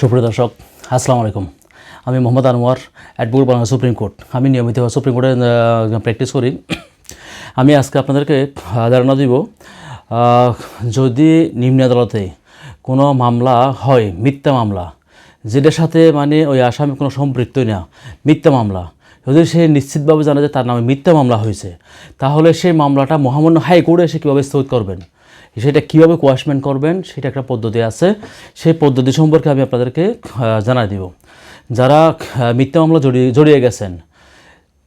সুপ্রিয় দর্শক, আসসালামু আলাইকুম। আমি Mohammad Anwar advocate Bangla supreme court আমি নিয়মিত সুপ্রিম কোর্টে প্র্যাকটিস করি। আমি আজকে আপনাদেরকে ধারণা দিব যদি নিম্ন আদালতে কোনো মামলা হয়, মিথ্যা মামলা, যেটার সাথে মানে ওই আসামি কোনো সম্পৃক্তই না, মিথ্যা মামলা, যদি সে নিশ্চিতভাবে জানে যে তার নামে মিথ্যা মামলা হয়েছে, তাহলে সেই মামলাটা মহামান্য হাইকোর্টে এসে কীভাবে স্থগিত করবেন? সেটা কীভাবে কোয়াশমেন্ট করবেন, সেটা একটা পদ্ধতি আছে। সেই পদ্ধতি সম্পর্কে আমি আপনাদেরকে জানাই দিব। যারা মিথ্যা মামলা জড়িয়ে জড়িয়ে গেছেন,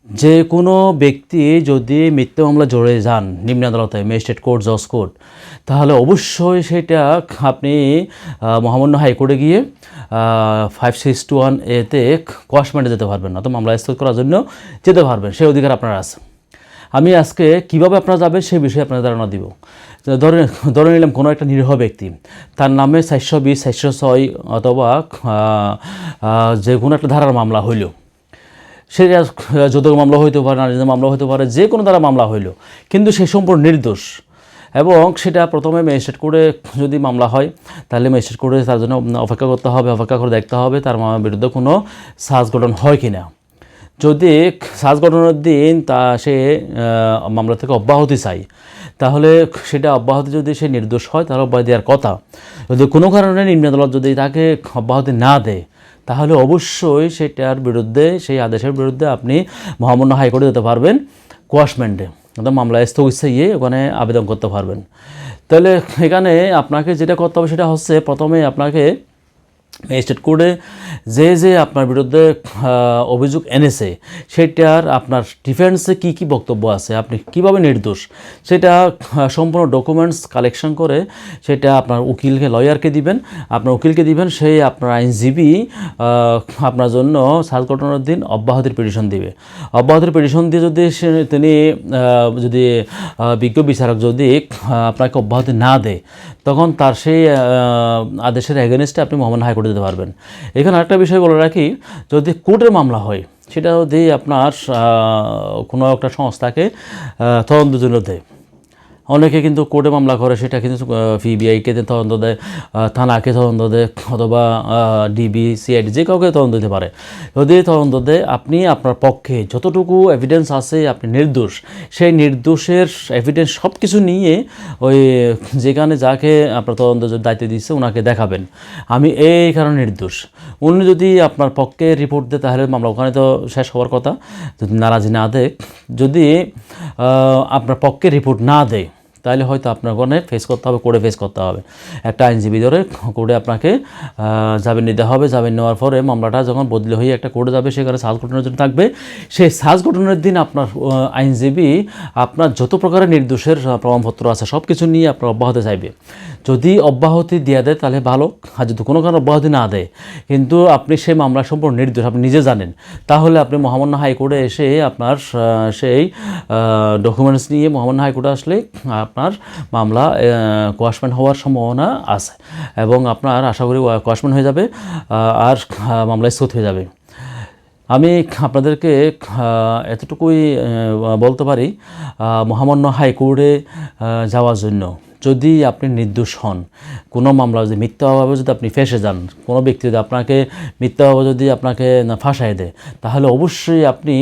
যে কোনো ব্যক্তি যদি মিথ্যা মামলা জড়িয়ে যান, নিম্ন আদালতে ম্যাজিস্ট্রেট কোর্ট জজ কোর্ট তাহলে অবশ্যই সেটা আপনি মহামান্য হাইকোর্টে গিয়ে ফাইভ সিক্স টু ওয়ান এতে কোয়াশমেন্টে যেতে পারবেন তো মামলা স্থগিত করার জন্য যেতে পারবেন। সেই অধিকার আপনার আছে। আমি আজকে কীভাবে আপনারা যাবেন সেই বিষয়ে আপনাদের ধারণা দিব। ধরে ধরে নিলাম কোনো একটা নিরীহ ব্যক্তি, তার নামে চারশো বিশ, চারশো ছয় অথবা যে কোনো একটা ধারার মামলা হইল। সে যৌতুক মামলা হইতে পারে নারীদের মামলা হতে পারে, যে কোনো দ্বারা মামলা হইল। কিন্তু সে সম্পূর্ণ নির্দোষ। এবং সেটা প্রথমে ম্যাজিস্ট্রেট করে যদি মামলা হয়, তাহলে ম্যাজিস্ট্রেট করে তার জন্য অপেক্ষা করতে হবে, অপেক্ষা করে দেখতে হবে তার মামলার বিরুদ্ধে কোনো সাজ গঠন হয় কি না যদি সাজ গঠনের দিন তা সে মামলা থেকে অব্যাহতি চাই, তাহলে সেটা অব্যাহতি যদি সে নির্দোষ হয়, তাহলে অব্যাহতি দেওয়ার কথা। যদি কোনো কারণে নিম্ন আদালত যদি তাকে অব্যাহতি না দেয়, তাহলে অবশ্যই সেটার বিরুদ্ধে, সেই আদেশের বিরুদ্ধে আপনি মহামান্য হাইকোর্টে যেতে পারবেন কোয়াশমেন্টে অর্থাৎ মামলা গিয়ে ওখানে আবেদন করতে পারবেন। তাহলে এখানে আপনাকে যেটা করতে হবে সেটা হচ্ছে প্রথমে আপনাকে ম্যাজিস্ট্রেট কোর্টে যে যে আপনার বিরুদ্ধে অভিযোগ এনেছে, সেটার আপনার ডিফেন্সে কি কি বক্তব্য আছে, আপনি কীভাবে নির্দোষ, সেটা সম্পূর্ণ ডকুমেন্টস কালেকশন করে সেটা আপনার উকিলকে লয়ারকে দিবেন। আপনার উকিলকে দিবেন, সেই আপনার আইনজীবী আপনার জন্য সাজ ঘটনার দিন অব্যাহতির পিটিশন দিবে। অব্যাহতির পিটিশন দিয়ে যদি সে, তিনি যদি বিজ্ঞ বিচারক যদি আপনাকে অব্যাহতি না দেয়, তখন তার সেই আদেশের এগেনস্টে আপনি মোহাম্মদ হাইকোর্টে যেতে পারবেন। এখানে আরেকটা বিষয় বলে রাখি, যদি কোর্টের মামলা হয়, সেটা যদি আপনার কোনো একটা সংস্থাকে তদন্তের জন্য দেয়। অনেকে কিন্তু কোর্টে মামলা করে, সেটা কিন্তু পিবিআইকে তদন্ত দেয় থানাকে তদন্ত দেয়, অথবা ডিবি, সিআইডি, যে কাউকে তদন্ত দিতে পারে। যদি তদন্ত দেয়, আপনি আপনার পক্ষে যতটুকু এভিডেন্স আছে, আপনি নির্দোষ। সেই নির্দোষের এভিডেন্স সব কিছু নিয়ে ওই, যেখানে যাকে আপনার তদন্ত দায়িত্ব দিচ্ছে ওনাকে দেখাবেন। আমি এই কারণে নির্দোষ। উনি যদি আপনার পক্ষে রিপোর্ট দেয়, তাহলে মামলা ওখানে তো শেষ হওয়ার কথা। যদি নারাজি না দেয়, যদি আপনার পক্ষে রিপোর্ট না দেয় তাহলে হয়তো আপনার গণে ফেস করতে হবে কোর্টে ফেস করতে হবে। একটা আইনজীবী ধরে কোর্টে আপনাকে জামিন নিতে হবে। জামিন নেওয়ার পরে মামলাটা যখন বদলি হয়ে একটা কোর্টে যাবে, সেখানে সাজ গঠনের জন্য থাকবে। সেই সাজ গঠনের দিন আপনার আইনজীবী আপনার যত প্রকারের নির্দোষের প্রমাণপত্র আছে সব কিছু নিয়ে আপনার অব্যাহত চাইবে। যদি অব্যাহতি দেওয়া দেয়, তাহলে ভালো। আর যদি কোনো কারণে অব্যাহতি না দেয়, কিন্তু আপনি সেই মামলা সম্পূর্ণ নির্দোষ, আপনি নিজে জানেন। তাহলে আপনি মহামান্য হাইকোর্টে এসে আপনার সেই ডকুমেন্টস নিয়ে মহামান্য হাইকোর্টে আসলে আপনার মামলা কোয়াশমেন্ট হওয়ার সম্ভাবনা আছে। এবং আপনার, আশা করি কোয়াশমেন্ট হয়ে যাবে আর মামলায় মামলা হয়ে যাবে। আমি আপনাদেরকে এতটুকুই বলতে পারি মহামান্য হাইকোর্টে যাওয়ার জন্য। যদি আপনি নির্দোষ হন, কোনো মামলা যদি মিথ্যাভাবে যদি আপনি ফেসে যান, কোনো ব্যক্তি যদি আপনাকে মিথ্যাভাবে যদি আপনাকে ফাঁসায় দেয়, তাহলে অবশ্যই আপনি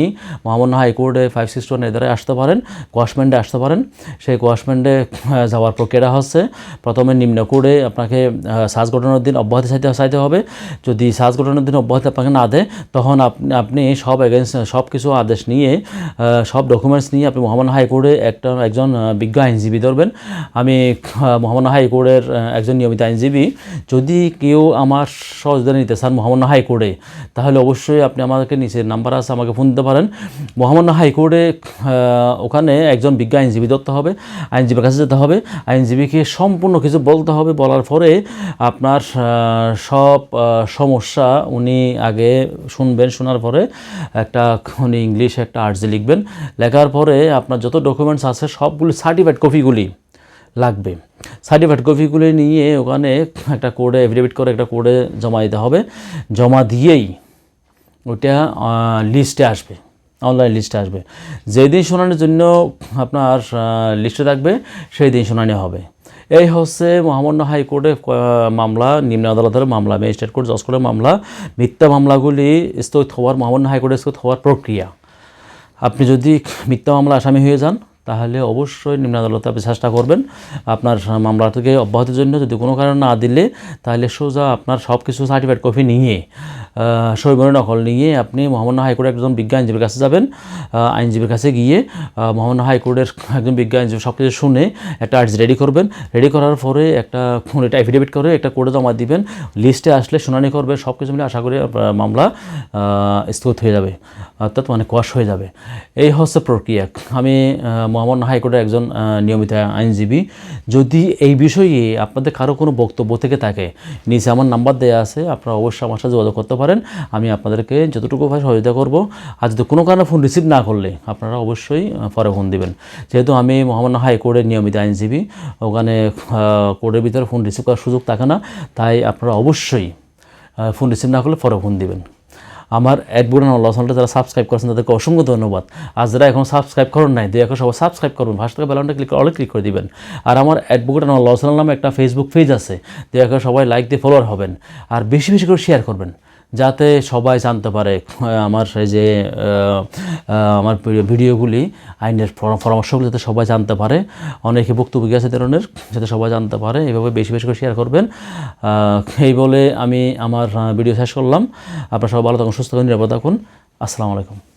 মহামান্য হাইকোর্টে ফাইভ সিক্স ওয়ান এদারে আসতে পারেন কোয়াশমেন্টে আসতে পারেন। সেই কোয়াশমেন্টে যাওয়ার প্রক্রিয়া হচ্ছে, প্রথমে নিম্ন কোর্টে আপনাকে সাজ গঠনের দিন অব্যাহতি চাইতে চাইতে হবে। যদি সাজ গঠনের দিন অব্যাহতি আপনাকে না দেয়, তখন আপনি আপনি সব এগেন্স সব কিছু আদেশ নিয়ে সব ডকুমেন্টস নিয়ে আপনি মহামান্য হাইকোর্টে একটা, একজন বিজ্ঞ আইনজীবী ধরবেন। আমি মহামান্য হাইকোর্টের একজন নিয়মিত আইনজীবী। যদি কেউ আমার সহযোগিতা নিতে চান মহামান্য হাইকোর্টে, তাহলে অবশ্যই আপনি আমাকে নিচের নাম্বার আছে, আমাকে ফোন দিতে পারেন। মহামান্য হাইকোর্টে ওখানে একজন বিজ্ঞ আইনজীবী ধরতে হবে, আইনজীবীর কাছে যেতে হবে। আইনজীবীকে সম্পূর্ণ কিছু বলতে হবে, বলার পরে আপনার সব সমস্যা উনি আগে শুনবেন, শোনার পরে একটা উনি ইংলিশ একটা আর্জি লিখবেন। লেখার পরে আপনার যত ডকুমেন্টস আছে, সবগুলি সার্টিফাইড কপিগুলি লাগবে। সার্টিফাইড কপিগুলি নিয়ে ওখানে একটা কোডে এফিডেভিট করে একটা কোডে জমা দিতে হবে। জমা দিয়েই ওটা লিস্টে আসবে অনলাইন লিস্টে আসবে। যেই দিন শুনানির জন্য আপনার লিস্টে থাকবে সেই দিন শুনানি হবে। এই হচ্ছে মহামান্য হাইকোর্টে মামলা, নিম্ন আদালতের মামলা ম্যাজিস্ট্রেট কোর্ট জজ কোর্টের মামলা। মিথ্যা মামলাগুলি স্থগিত হওয়ার, মহামান্য হাইকোর্টে স্থগিত হওয়ার প্রক্রিয়া। আপনি যদি মিথ্যা মামলা আসামি হয়ে যান তাহলে অবশ্যই নিম্ন আদালতে আপনি চেষ্টা করবেন আপনার মামলা থেকে অব্যাহতির জন্য। যদি কোনো কারণ না দিলে, তাহলে সোজা আপনার সব কিছু সার্টিফিকেট কপি নিয়ে সৈবনের নকল নিয়ে আপনি মহামান্য হাইকোর্টের একজন বিজ্ঞ আইনজীবীর কাছে যাবেন। আইনজীবীর কাছে গিয়ে মহামান্য হাইকোর্টের একজন বিজ্ঞ আইনজীবী সব কিছু শুনে একটা আর্জি রেডি করবেন। রেডি করার পরে একটা এটা এফিডেভিট করে একটা কোর্টে জমা দিবেন। লিস্টে আসলে শুনানি করবে সব কিছু মিলে আশা করি মামলা স্থগিত হয়ে যাবে। অর্থাৎ মানে কোয়াশ হয়ে যাবে। এই হচ্ছে প্রক্রিয়া। আমি মহামান্য হাইকোর্টের একজন নিয়মিত আইনজীবী। যদি এই বিষয়ে আপনাদের কারও কোনো বক্তব্য থেকে থাকে নিচে আমার নাম্বার দেওয়া আছে, আপনারা অবশ্যই আমার সাথে যোগাযোগ করতে পারেন। আমি আপনাদেরকে যতটুকু ভাই সহযোগিতা করব। আর যদি কোনো কারণে ফোন রিসিভ না করলে, আপনারা অবশ্যই পরে ফোন দিবেন। যেহেতু আমি মহামান্য হাইকোর্টের নিয়মিত আইনজীবী, ওখানে কোর্টের ভিতরে ফোন রিসিভ করার সুযোগ থাকে না। তাই আপনারা অবশ্যই ফোন রিসিভ না করলে পরে ফোন দিবেন। আমার অ্যাডবোর্ড আল্লাহ চ্যানেলটা যারা সাবস্ক্রাইব করেছেন, তাদেরকে অসংখ্য ধন্যবাদ। আর যারা এখন সাবস্ক্রাইব করেন নাই, দয়া করে সবাই সাবস্ক্রাইব করুন। ভাষা থেকে বেলাউনটা ক্লিক অলে ক্লিক করে দিবেন। আর আমার অ্যাডভোকেট আল্লাহ চ্যানেল নামে একটা ফেসবুক পেজ আছে, দয়া করে সবাই লাইক দিয়ে ফলোয়ার হবেন। আর বেশি বেশি করে শেয়ার করবেন। যাতে সবাই জানতে পারে আমার সেই যে আমার ভিডিও- ভিডিওগুলি, আইনের পরামর্শগুলি যাতে সবাই জানতে পারে। অনেকে বক্তব্য আছে ধরনের, যাতে সবাই জানতে পারে। এভাবে বেশি বেশি করে শেয়ার করবেন। এই বলে আমি আমার ভিডিও শেষ করলাম। আপনারা সবাই ভালো থাকুন, সুস্থ থাকুন, নিরাপদ থাকুন। আসসালামু আলাইকুম।